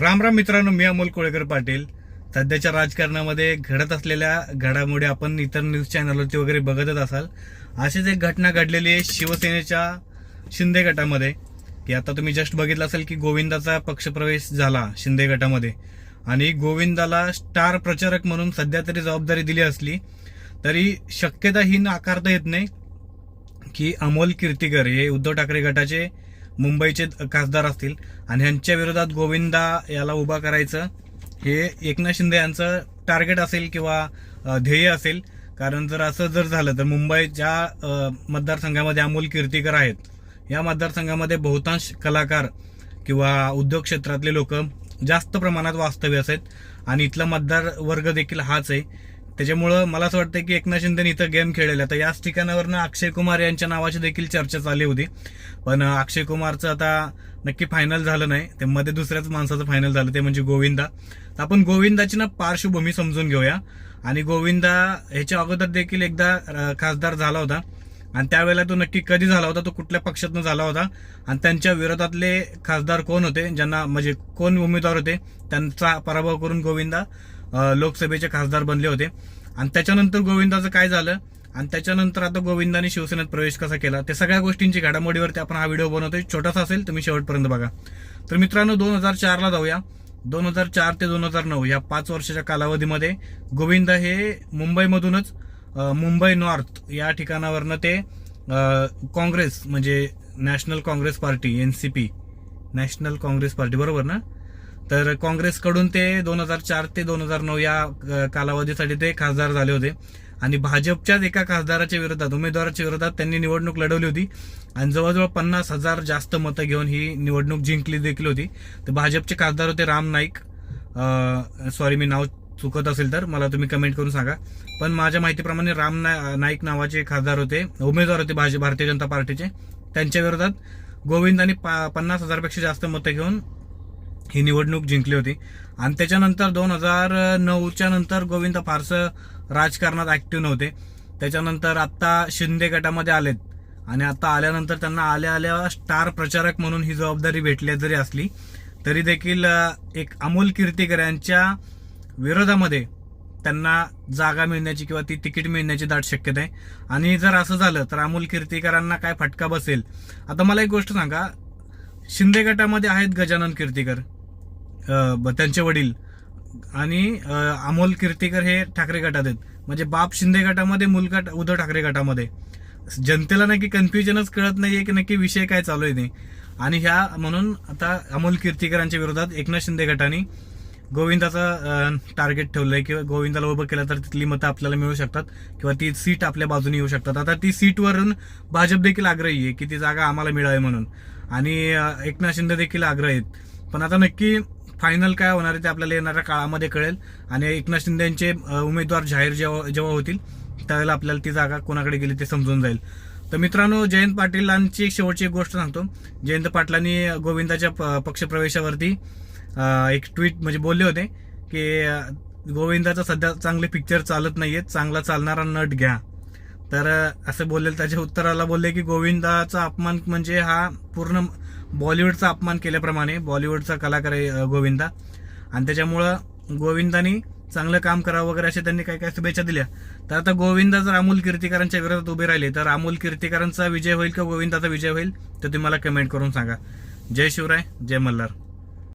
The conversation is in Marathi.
राम राम मित्रांनो मी अमोल कोळेकर पाटील. सध्याच्या राजकारणामध्ये घडत असलेल्या घडामोडी आपण इतर न्यूज चॅनलवरती वगैरे बघतच असाल. अशीच एक घटना घडलेली आहे शिवसेनेच्या शिंदे गटामध्ये. की आता तुम्ही जस्ट बघितलं असेल की गोविंदाचा पक्षप्रवेश झाला शिंदे गटामध्ये. आणि गोविंदाला स्टार प्रचारक म्हणून सध्या तरी जबाबदारी दिली असली तरी शक्यता ही नाकारता येत नाही की अमोल कीर्तीकर हे उद्धव ठाकरे गटाचे मुंबईचे खासदार असतील. आणि ह्यांच्या विरोधात गोविंदा याला उभा करायचं हे एकनाथ शिंदे यांचं टार्गेट असेल किंवा ध्येय असेल. कारण जर असं जर झालं तर मुंबईच्या मतदारसंघामध्ये अमोल कीर्तीकर आहेत. या मतदारसंघामध्ये बहुतांश कलाकार किंवा उद्योग क्षेत्रातले लोक जास्त प्रमाणात वास्तव्यास आहेत. आणि इथला मतदार वर्ग देखील हाच आहे. त्याच्यामुळं मला असं वाटतं की एकनाथ शिंदेने इथं गेम खेळलेला तर याच ठिकाणावरनं अक्षय कुमार यांच्या नावाची देखील चर्चा चालली होती. पण अक्षय कुमारचं आता नक्की फायनल झालं नाही. ते मध्ये दुसऱ्याच माणसाचं फायनल झालं ते म्हणजे गोविंदा. तर आपण गोविंदाची ना पार्श्वभूमी समजून घेऊया. आणि गोविंदा ह्याच्या अगोदर देखील एकदा खासदार झाला होता. आणि त्यावेळेला तो नक्की कधी झाला होता तो कुठल्या पक्षातनं झाला होता. आणि त्यांच्या विरोधातले खासदार कोण होते ज्यांना म्हणजे कोण उमेदवार होते त्यांचा पराभव करून गोविंदा. लोकसभेचे खासदार बनले होते. आणि त्याच्यानंतर गोविंदाचं काय झालं? आणि त्याच्यानंतर आता गोविंदाने शिवसेनेत प्रवेश कसा केला? ते सगळ्या गोष्टींची घडामोडीवरती आपण हा व्हिडिओ बनवतोय. छोटासा असेल तुम्ही शेवटपर्यंत बघा. तर मित्रांनो दोन हजार चारला जाऊया. दोन हजार चार ते दोन हजार नऊ या पाच वर्षाच्या कालावधीमध्ये गोविंद हे मुंबईमधूनच मुंबई नॉर्थ या ठिकाणावरनं ते काँग्रेस म्हणजे national Congress party N C P national Congress party बरोबर ना? तर काँग्रेसकडून ते दोन हजार चार ते दोन हजार नऊ या कालावधीसाठी ते खासदार झाले होते. आणि भाजपच्याच एका खासदाराच्या विरोधात उमेदवाराच्या विरोधात त्यांनी निवडणूक लढवली होती. आणि जवळजवळ पन्नास हजार जास्त मतं घेऊन ही निवडणूक जिंकली देखील होती. तर भाजपचे खासदार होते राम नाईक. सॉरी मी नाव चुकत असेल तर मला तुम्ही कमेंट करून सांगा. पण माझ्या माहितीप्रमाणे राम ना- नाईक नावाचे खासदार होते उमेदवार होते भाज- भारतीय जनता पार्टीचे. त्यांच्या विरोधात गोविंदांनी पा- पन्नास हजारपेक्षा जास्त मतं घेऊन ही निवडणूक जिंकली होती. आणि त्याच्यानंतर दोन हजार नऊच्या नंतर गोविंद फारसं राजकारणात ऍक्टिव्ह नव्हते. त्याच्यानंतर आत्ता शिंदे गटामध्ये आलेत. आणि आता आल्यानंतर त्यांना आल्या आल्या स्टार प्रचारक म्हणून ही जबाबदारी भेटली जरी असली तरी देखील एक अमोल कीर्तीकर यांच्या विरोधामध्ये त्यांना जागा मिळण्याची किंवा ती तिकीट मिळण्याची दाट शक्यता आहे. आणि जर असं झालं तर अमोल कीर्तीकरांना काय फटका बसेल? आता मला एक गोष्ट सांगा. शिंदे गटामध्ये आहेत गजानन कीर्तीकर. त्यांचे वडील. आणि अमोल कीर्तीकर हे ठाकरे गटात आहेत. म्हणजे बाप शिंदे गटामध्ये मुलगा उद्धव ठाकरे गटामध्ये. जनतेला नक्की कन्फ्युजनच कळत नाहीये की नक्की विषय काय चालू आहे नाही आणि ह्या म्हणून आता अमोल कीर्तीकरांच्या विरोधात एकनाथ शिंदे गटाने गोविंदाचं टार्गेट ठेवलंय. किंवा गोविंदाला उभं केलं तर तिथली मतं आपल्याला मिळू शकतात. किंवा ती सीट आपल्या बाजूने येऊ शकतात. आता ती सीटवरून भाजप देखील आग्रही आहे की ती जागा आम्हाला मिळावी म्हणून. आणि एकनाथ शिंदे देखील आग्रही आहेत. पण आता नक्की फायनल काय होणार आहे ते आपल्याला येणाऱ्या काळामध्ये कळेल. आणि एकनाथ शिंदेचे उमेदवार जाहीर जेव्हा जेव्हा होतील त्यावेळेला आपल्याला ती जागा कोणाकडे गेली ते समजून जाईल. तर मित्रांनो जयंत पाटीलांची एक शेवटची एक गोष्ट सांगतो. जयंत पाटलांनी गोविंदाच्या प- पक्षप्रवेशावरती एक ट्विट म्हणजे बोलले होते की गोविंदाचा गोविंदाचं सध्या चांगले पिक्चर चालत नाहीयेत. चांगला चालणारा नट घ्या. तर असं बोलले त्याच्या उत्तराला बोलले की गोविंदाचा अपमान म्हणजे हा पूर्ण बॉलिवूडचा अपमान केल्याप्रमाणे बॉलिवूडचा कलाकार आहे गोविंदा. आणि त्याच्यामुळं गोविंदानी चांगलं काम करावं वगैरे असे त्यांनी काय काय शुभेच्छा दिल्या. तर आता गोविंदा जर अमोल कीर्तीकरांच्या विरोधात उभे राहिले तर अमोल कीर्तीकरांचा विजय होईल किंवा गोविंदाचा विजय होईल? तर तुम्ही मला कमेंट करून सांगा. जय शिवराय जय मल्हार.